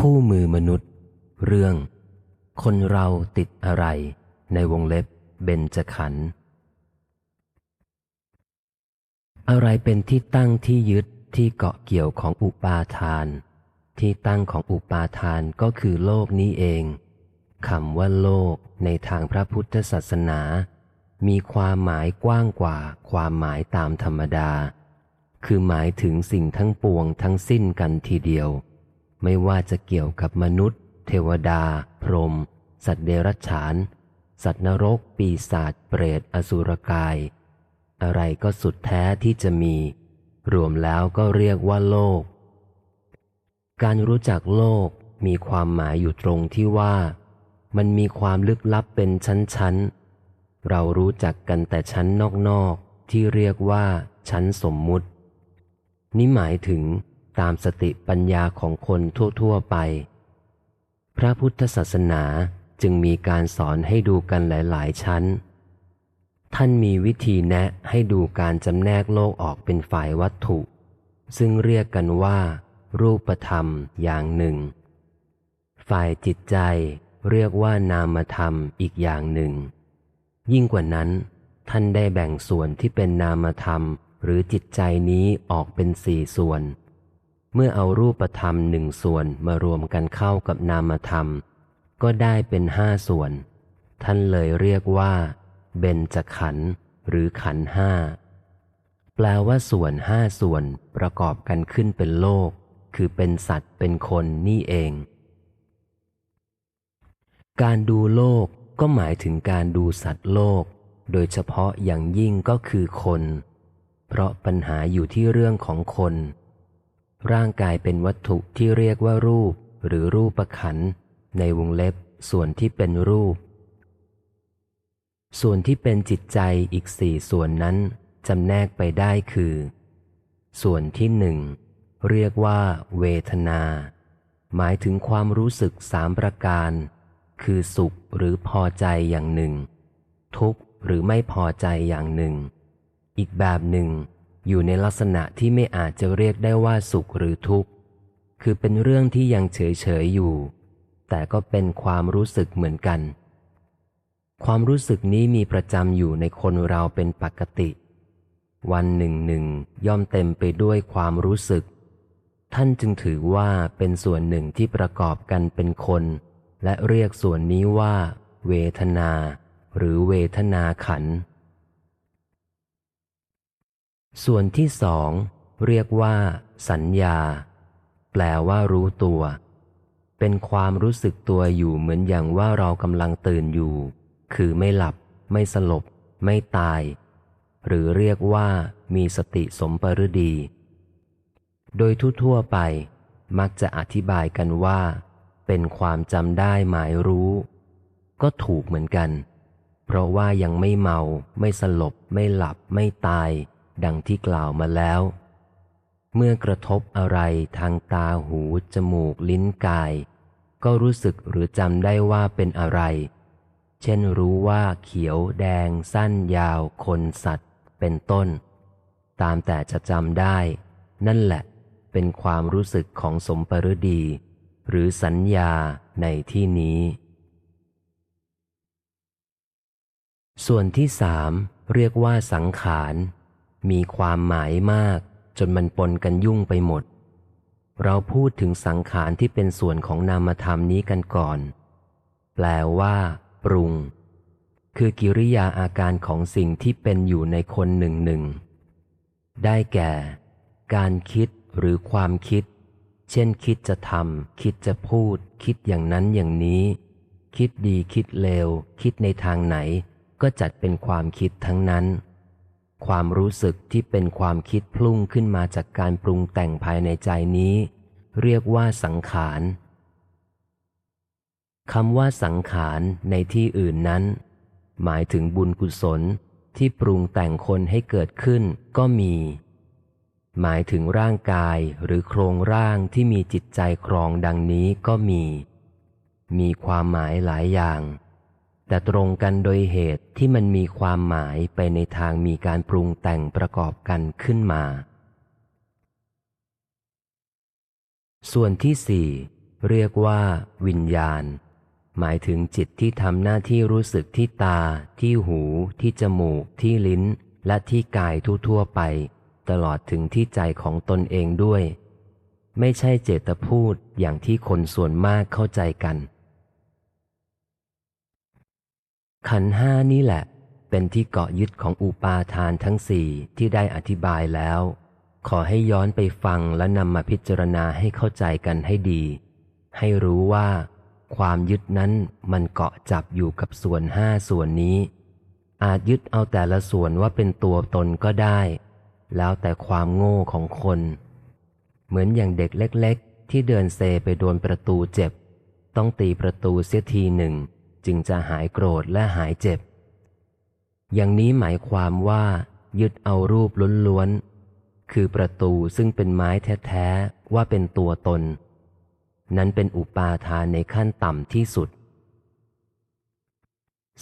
คู่มือมนุษย์ เรื่อง คนเราติดอะไรในวงเล็บเบญจขันธ์อะไรเป็นที่ตั้งที่ยึดที่เกาะเกี่ยวของอุปาทาน ที่ตั้งของอุปาทานก็คือโลกนี้เองคำว่าโลกในทางพระพุทธศาสนา มีความหมายกว้างกว่าความหมายตามธรรมดา คือหมายถึงสิ่งทั้งปวงทั้งสิ้นกันทีเดียว ไม่ว่าจะเกี่ยวกับมนุษย์ เทวดา พรหมสัตว์เดรัจฉาน สัตว์นรก ปีศาจเปรตอสุรกาย อะไรก็สุดแท้ที่จะมี รวมแล้วก็เรียกว่าโลก การรู้จักโลกมีความหมายอยู่ตรงที่ว่า มันมีความลึกลับเป็นชั้นๆ เรารู้จักกันแต่ชั้นนอกๆ ที่เรียกว่าชั้นสมมุติ นี่หมายถึง ตามสติปัญญาของคนทั่ว ๆ ไป พระพุทธศาสนาจึงมีการสอนให้ดูกันหลาย ๆ ชั้น ท่านมีวิธีแนะให้ดูการจำแนกโลกออกเป็นฝ่ายวัตถุ ซึ่งเรียกกันว่า รูปธรรมอย่างหนึ่ง ฝ่ายจิตใจเรียกว่านามธรรมอีกอย่างหนึ่ง ยิ่งกว่านั้น ท่านได้แบ่งส่วนที่เป็นนามธรรมหรือจิตใจนี้ออกเป็นสี่ส่วน เมื่อเอารูปธรรมหนึ่งส่วนมารวมกันเข้ากับนามธรรม ก็ได้เป็นห้าส่วน ท่านเลยเรียกว่า เบญจขันธ์หรือขันธ์ห้าแปลว่าส่วนห้าส่วนประกอบกันขึ้นเป็นโลก คือเป็นสัตว์เป็นคนนี่เอง การดูโลกก็หมายถึงการดูสัตว์โลก โดยเฉพาะอย่างยิ่งก็คือคน เพราะปัญหาอยู่ที่เรื่องของคน ร่างกายเป็นวัตถุที่เรียกว่ารูป หรือรูปประขัน ในวงเล็บส่วนที่เป็นรูป ส่วนที่เป็นจิตใจอีกสี่ส่วนนั้นจำแนกไปได้คือ ส่วนที่หนึ่งเรียกว่า เวทนา หมายถึงความรู้สึกสามประการ คือสุขหรือพอใจอย่างหนึ่ง ทุกข์หรือไม่พอใจอย่างหนึ่ง อีกแบบหนึ่ง อยู่ในลักษณะที่ไม่อาจจะเรียกได้ว่าสุขหรือทุกข์ คือเป็นเรื่องที่ยังเฉยเฉยอยู่ แต่ก็เป็นความรู้สึกเหมือนกัน ความรู้สึกนี้มีประจำอยู่ในคนเราเป็นปกติ วันหนึ่งหนึ่งย่อมเต็มไปด้วยความรู้สึก ท่านจึงถือว่าเป็นส่วนหนึ่งที่ประกอบกันเป็นคน และเรียกส่วนนี้ว่า เวทนา หรือเวทนาขันธ์ ส่วนที่สองเรียกว่า สัญญา แปลว่ารู้ตัว เป็นความรู้สึกตัวอยู่เหมือนอย่างว่าเรากำลังตื่นอยู่ คือไม่หลับ ไม่สลบ ไม่ตาย หรือเรียกว่า มีสติสมปรดี โดยทั่วๆไป มักจะอธิบายกันว่า เป็นความจำได้หมายรู้ ก็ถูกเหมือนกัน เพราะว่ายังไม่เมา ไม่สลบ ไม่หลับ ไม่ตาย ดังที่กล่าวมาแล้ว เมื่อกระทบอะไรทางตาหู จมูกลิ้นกาย ก็รู้สึกหรือจำได้ว่าเป็นอะไร เช่นรู้ว่าเขียวแดง สั้นยาว คนสัตว์ เป็นต้น ตามแต่จะจำได้ นั่นแหละเป็นความรู้สึกของสมปรดี หรือสัญญาในที่นี้ ส่วนที่สามเรียกว่าสังขาร มีความหมายมาก จนมันปนกันยุ่งไปหมด เราพูดถึงสังขารที่เป็นส่วนของนามธรรมนี้กันก่อน แปลว่า ปรุง คือกิริยาอาการของสิ่งที่เป็นอยู่ในคนหนึ่งหนึ่ง ได้แก่ การคิดหรือความคิด เช่นคิดจะทำคิดจะพูด คิดอย่างนั้นอย่างนี้ คิดดีคิดเลว คิดในทางไหน ก็จัดเป็นความคิดทั้งนั้น ความรู้สึกที่เป็นความคิดพลุ่งขึ้นมาจากการปรุงแต่งภายในใจนี้ เรียกว่าสังขารคำว่าสังขารในที่อื่นนั้น หมายถึงบุญกุศลที่ปรุงแต่งคนให้เกิดขึ้นก็มี หมายถึงร่างกายหรือโครงร่างที่มีจิตใจครองดังนี้ก็มี มีความหมายหลายอย่าง แต่ตรงกันโดยเหตุที่มันมีความหมายไปในทางมีการปรุงแต่งประกอบกันขึ้นมา ส่วนที่สี่เรียกว่า วิญญาณ หมายถึงจิตที่ทำหน้าที่รู้สึกที่ตา ที่หู ที่จมูก ที่ลิ้น และที่กายทั่วๆไป ตลอดถึงที่ใจของตนเองด้วย ไม่ใช่เจตพูดอย่างที่คนส่วนมากเข้าใจกัน ขันห้านี่แหละ เป็นที่เกาะยึดของอุปาทานทั้งสี่ที่ได้อธิบายแล้ว ขอให้ย้อนไปฟังและนำมาพิจารณาให้เข้าใจกันให้ดี ให้รู้ว่า ความยึดนั้นมันเกาะจับอยู่กับส่วนห้าส่วนนี้ อาจยึดเอาแต่ละส่วนว่าเป็นตัวตนก็ได้ แล้วแต่ความโง่ของคน เหมือนอย่างเด็กเล็ก ๆ ที่เดินเซไปโดนประตูเจ็บ ต้องตีประตูเสียทีหนึ่ง จึงจะหายโกรธและหายเจ็บ อย่างนี้หมายความว่า ยึดเอารูปล้วนๆ คือประตูซึ่งเป็นไม้แท้ๆ ว่าเป็นตัวตน นั้นเป็นอุปาทานในขั้นต่ำที่สุด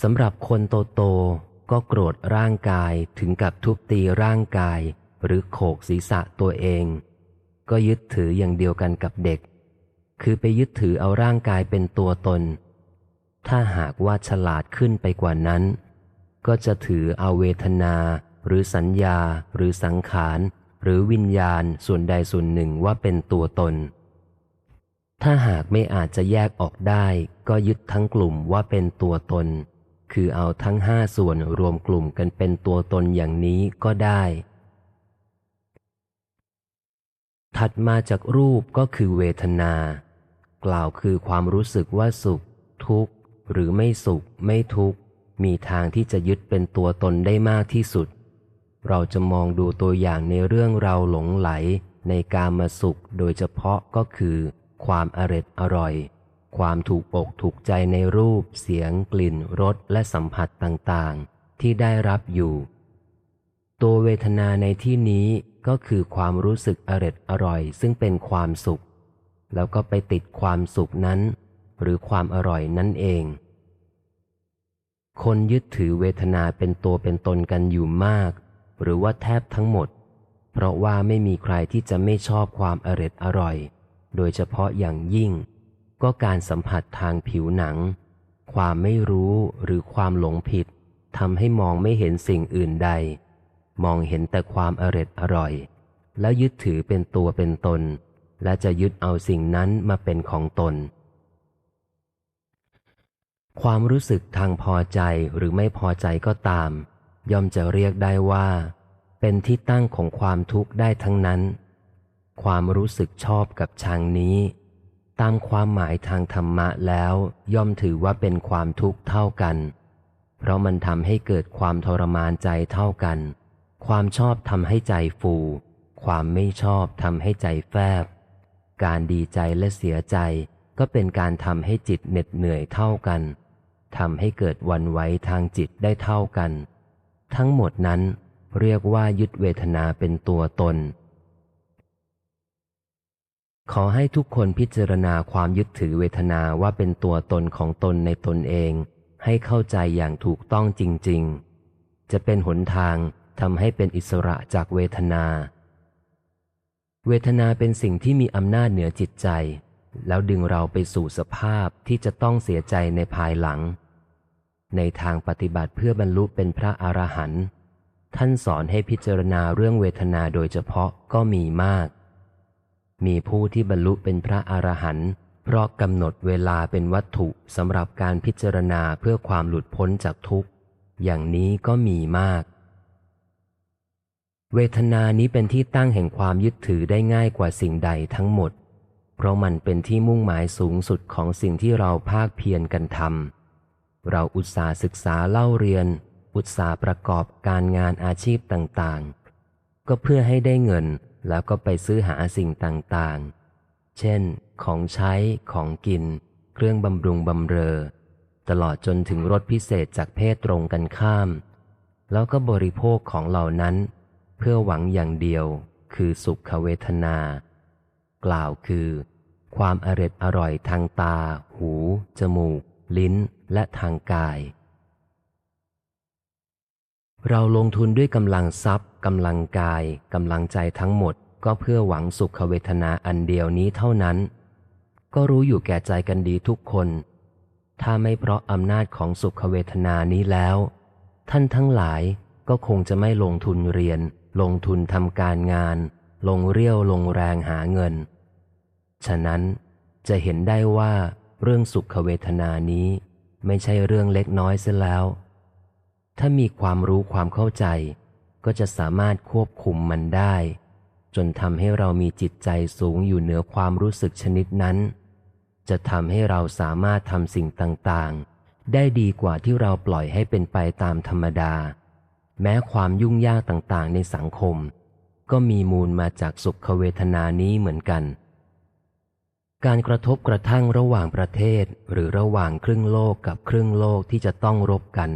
สำหรับคนโตๆก็โกรธร่างกายถึงกับทุบตีร่างกาย หรือโขกศีรษะตัวเอง ก็ยึดถืออย่างเดียวกันกับเด็ก คือไปยึดถือเอาร่างกายเป็นตัวตน ถ้าหากว่าฉลาดขึ้นไปกว่านั้น ก็จะถือเอาเวทนา หรือสัญญา หรือสังขาร หรือวิญญาณส่วนใดส่วนหนึ่งว่าเป็นตัวตน ถ้าหากไม่อาจจะแยกออกได้ ก็ยึดทั้งกลุ่มว่าเป็นตัวตน คือเอาทั้งห้าส่วนรวมกลุ่มกันเป็นตัวตนอย่างนี้ก็ได้ ถัดมาจากรูปก็คือเวทนา กล่าวคือความรู้สึกว่าสุข ทุกข์ หรือไม่สุขไม่ทุกข์ มีทางที่จะยึดเป็นตัวตนได้มากที่สุด เราจะมองดูตัวอย่างในเรื่องเราหลงไหลในการมาสุขโดยเฉพาะก็คือ ความอร็ดอร่อย ความถูกอกถูกใจในรูป เสียง กลิ่นรสและสัมผัสต่างๆ ที่ได้รับอยู่ ตัวเวทนาในที่นี้ก็คือความรู้สึกอร็ดอร่อย ซึ่งเป็นความสุข แล้วก็ไปติดความสุขนั้น หรือความอร่อยนั่นเอง คนยึดถือเวทนาเป็นตัวเป็นตนกันอยู่มาก หรือว่าแทบทั้งหมด เพราะว่าไม่มีใครที่จะไม่ชอบความอร็ดอร่อย โดยเฉพาะอย่างยิ่ง ก็การสัมผัสทางผิวหนัง ความไม่รู้หรือความหลงผิดทำให้มองไม่เห็นสิ่งอื่นใด มองเห็นแต่ความอร็ดอร่อย แล้วยึดถือเป็นตัวเป็นตน และจะยึดเอาสิ่งนั้นมาเป็นของตน ความรู้สึกทางพอใจหรือไม่พอใจก็ตาม ย่อมจะเรียกได้ว่า เป็นที่ตั้งของความทุกข์ได้ทั้งนั้น ความรู้สึกชอบกับชังนี้ ตามความหมายทางธรรมะแล้วย่อมถือว่าเป็นความทุกข์เท่ากัน เพราะมันทำให้เกิดความทรมานใจเท่ากัน ความชอบทำให้ใจฟู ความไม่ชอบทำให้ใจแฟบ การดีใจและเสียใจก็เป็นการทำให้จิตเหน็ดเหนื่อยเท่ากัน ทำให้เกิดวันไหวทางจิตได้เท่ากัน ทั้งหมดนั้นเรียกว่ายึดเวทนาเป็นตัวตน ขอให้ทุกคนพิจารณาความยึดถือเวทนาว่าเป็นตัวตนของตนในตนเอง ให้เข้าใจอย่างถูกต้องจริง ๆ จะเป็นหนทางทำให้เป็นอิสระจากเวทนา เวทนาเป็นสิ่งที่มีอำนาจเหนือจิตใจ แล้วดึงเราไปสู่สภาพที่จะต้องเสียใจในภายหลัง ในทางปฏิบัติเพื่อบรรลุเป็นพระอรหันต์ท่านสอนให้พิจารณาเรื่องเวทนาโดยเฉพาะก็มีมาก มีผู้ที่บรรลุเป็นพระอรหันต์เพราะกำหนดเวลาเป็นวัตถุสำหรับการพิจารณาเพื่อความหลุดพ้นจากทุกข์ อย่างนี้ก็มีมาก เวทนานี้เป็นที่ตั้งแห่งความยึดถือได้ง่ายกว่าสิ่งใดทั้งหมด เพราะมันเป็นที่มุ่งหมายสูงสุดของสิ่งที่เราภาคเพียรกันทำเราอุตสาห์ศึกษาเล่าเรียน อุตสาห์ประกอบการงานอาชีพต่างๆ ก็เพื่อให้ได้เงินแล้วก็ไปซื้อหาสิ่งต่างๆ เช่น ของใช้ ของกิน เครื่องบำรุงบำเรอ ตลอดจนถึงรถพิเศษจากเพศตรงกันข้าม แล้วก็บริโภคของเหล่านั้น เพื่อหวังอย่างเดียวคือสุขเวทนา กล่าวคือ ความอร็ดอร่อยทางตา หู จมูก ลิ้น และทางกาย เราลงทุนด้วยกำลังทรัพย์กำลังกายกำลังใจทั้งหมด ก็เพื่อหวังสุขเวทนาอันเดียวนี้เท่านั้น ก็รู้อยู่แก่ใจกันดีทุกคน ถ้าไม่เพราะอำนาจของสุขเวทนานี้แล้ว ท่านทั้งหลายก็คงจะไม่ลงทุนเรียน ลงทุนทำการงาน ลงเรี่ยวลงแรงหาเงิน ฉะนั้นจะเห็นได้ว่าเรื่องสุขเวทนานี้ไม่ใช่เรื่องเล็กน้อยเสียแล้ว ถ้ามีความรู้ความเข้าใจ ก็จะสามารถควบคุมมันได้ จนทำให้เรามีจิตใจสูงอยู่เหนือความรู้สึกชนิดนั้น จะทำให้เราสามารถทำสิ่งต่างๆ ได้ดีกว่าที่เราปล่อยให้เป็นไปตามธรรมดา แม้ความยุ่งยากต่างๆ ในสังคม ก็มีมูลมาจากสุขเวทนานี้เหมือนกัน การกระทบกระทั่งระหว่างประเทศหรือระหว่างครึ่งโลกกับครึ่งโลกที่จะต้องรบกัน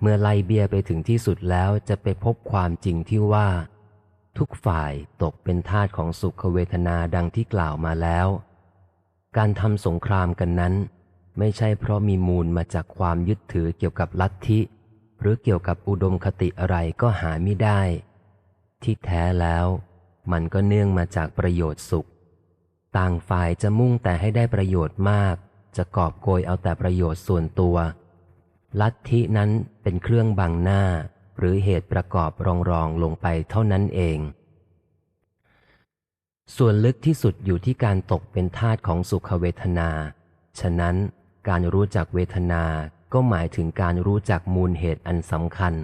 เมื่อไล่เบียไปถึงที่สุดแล้วจะไปพบความจริงที่ว่า ทุกฝ่ายตกเป็นทาสของสุขเวทนาดังที่กล่าวมาแล้ว การทำสงครามกันนั้น ไม่ใช่เพราะมีมูลมาจากความยึดถือเกี่ยวกับลัทธิ หรือเกี่ยวกับอุดมคติอะไรก็หาไม่ได้ ที่แท้แล้ว มันก็เนื่องมาจากประโยชน์สุข ต่างฝ่ายจะมุ่งแต่ให้ได้ประโยชน์มาก จะกอบโกยเอาแต่ประโยชน์ส่วนตัว ลัทธินั้นเป็นเครื่องบังหน้า หรือเหตุประกอบรองรองลงไปเท่านั้นเอง ส่วนลึกที่สุดอยู่ที่การตกเป็นทาสของสุขเวทนา ฉะนั้นการรู้จักเวทนาก็หมายถึงการรู้จักมูลเหตุอันสำคัญ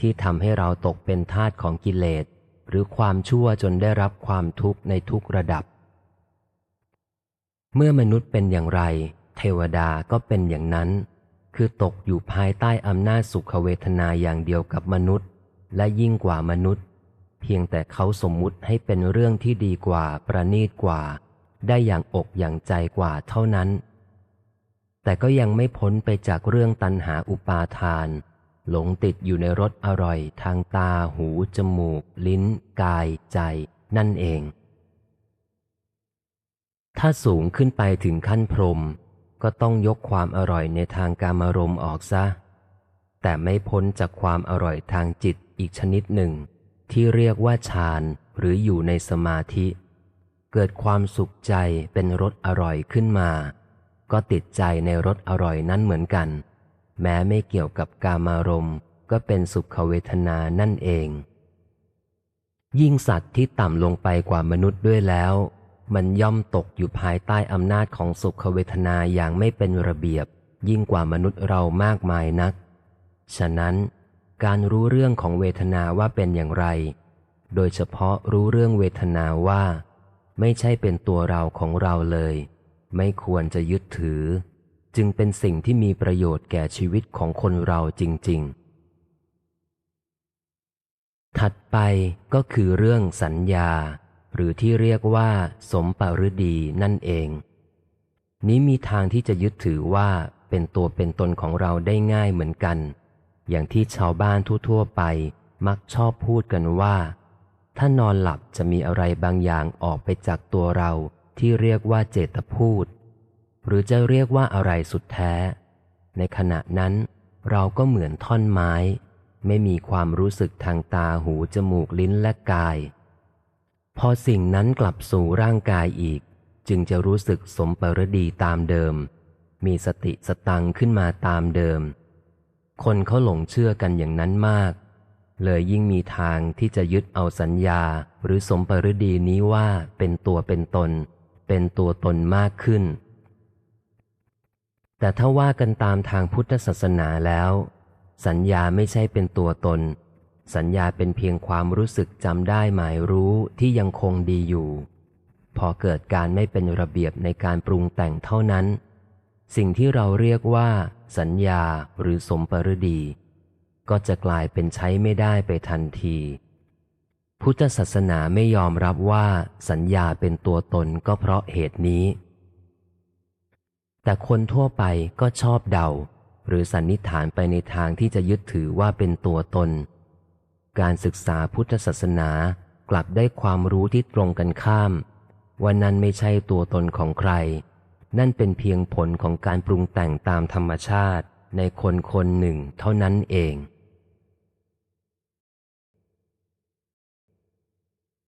ที่ทำให้เราตกเป็นทาสของกิเลส หรือความชั่วจนได้รับความทุกข์ในทุกระดับ เมื่อมนุษย์เป็นอย่างไร เทวดาก็เป็นอย่างนั้น คือตกอยู่ภายใต้อำนาจสุขเวทนาอย่างเดียวกับมนุษย์ และยิ่งกว่ามนุษย์ เพียงแต่เขาสมมุติให้เป็นเรื่องที่ดีกว่าประณีตกว่า ได้อย่างอกอย่างใจกว่าเท่านั้น แต่ก็ยังไม่พ้นไปจากเรื่องตัณหาอุปาทาน หลงติดอยู่ในรสอร่อยทางตาหู จมูก ลิ้น กายใจ นั่นเอง ถ้าสูงขึ้นไปถึงขั้นพรม ก็ต้องยกความอร่อยในทางการมารมณ์ออกซะ แต่ไม่พ้นจากความอร่อยทางจิตอีกชนิดหนึ่ง ที่เรียกว่าฌานหรืออยู่ในสมาธิ เกิดความสุขใจเป็นรสอร่อยขึ้นมา ก็ติดใจในรสอร่อยนั้นเหมือนกัน แม้ไม่เกี่ยวกับกามารมณ์ก็เป็นสุขเวทนานั่นเอง ยิ่งสัตว์ที่ต่ำลงไปกว่ามนุษย์ด้วยแล้ว มันย่อมตกอยู่ภายใต้อำนาจของสุขเวทนาอย่างไม่เป็นระเบียบ ยิ่งกว่ามนุษย์เรามากมายนัก ฉะนั้น การรู้เรื่องของเวทนาว่าเป็นอย่างไร โดยเฉพาะรู้เรื่องเวทนาว่า ไม่ใช่เป็นตัวเราของเราเลย ไม่ควรจะยึดถือ จึงเป็นสิ่งที่มีประโยชน์แก่ชีวิตของคนเราจริง ๆถัดไปก็คือเรื่องสัญญา หรือที่เรียกว่า สมปรดีนั่นเอง นี้มีทางที่จะยึดถือว่าเป็นตัวเป็นตนของเราได้ง่ายเหมือนกัน อย่างที่ชาวบ้านทั่วๆไปมักชอบพูดกันว่า ถ้านอนหลับจะมีอะไรบางอย่างออกไปจากตัวเราที่เรียกว่าเจตพูด หรือจะเรียกว่าอะไรสุดแท้ ในขณะนั้น เราก็เหมือนท่อนไม้ ไม่มีความรู้สึกทางตาหูจมูกลิ้นและกาย พอสิ่งนั้นกลับสู่ร่างกายอีก จึงจะรู้สึกสมปรดีตามเดิม มีสติสตังขึ้นมาตามเดิม คนเขาหลงเชื่อกันอย่างนั้นมาก เลยยิ่งมีทางที่จะยึดเอาสัญญาหรือสมปรดีนี้ว่าเป็นตัวเป็นตน เป็นตัวตนมากขึ้น แต่ถ้าว่ากันตามทางพุทธศาสนาแล้ว สัญญาไม่ใช่เป็นตัวตน สัญญาเป็นเพียงความรู้สึกจำได้หมายรู้ที่ยังคงดีอยู่ พอเกิดการไม่เป็นระเบียบในการปรุงแต่งเท่านั้น สิ่งที่เราเรียกว่า สัญญาหรือสมปรดี ก็จะกลายเป็นใช้ไม่ได้ไปทันที พุทธศาสนาไม่ยอมรับว่า สัญญาเป็นตัวตนก็เพราะเหตุนี้ แต่คนทั่วไปก็ชอบเดา หรือสันนิษฐานไปในทางที่จะยึดถือว่าเป็นตัวตน การศึกษาพุทธศาสนากลับได้ความรู้ที่ตรงกันข้าม ว่านั้นไม่ใช่ตัวตนของใคร นั่นเป็นเพียงผลของการปรุงแต่งตามธรรมชาติในคนคนหนึ่งเท่านั้นเอง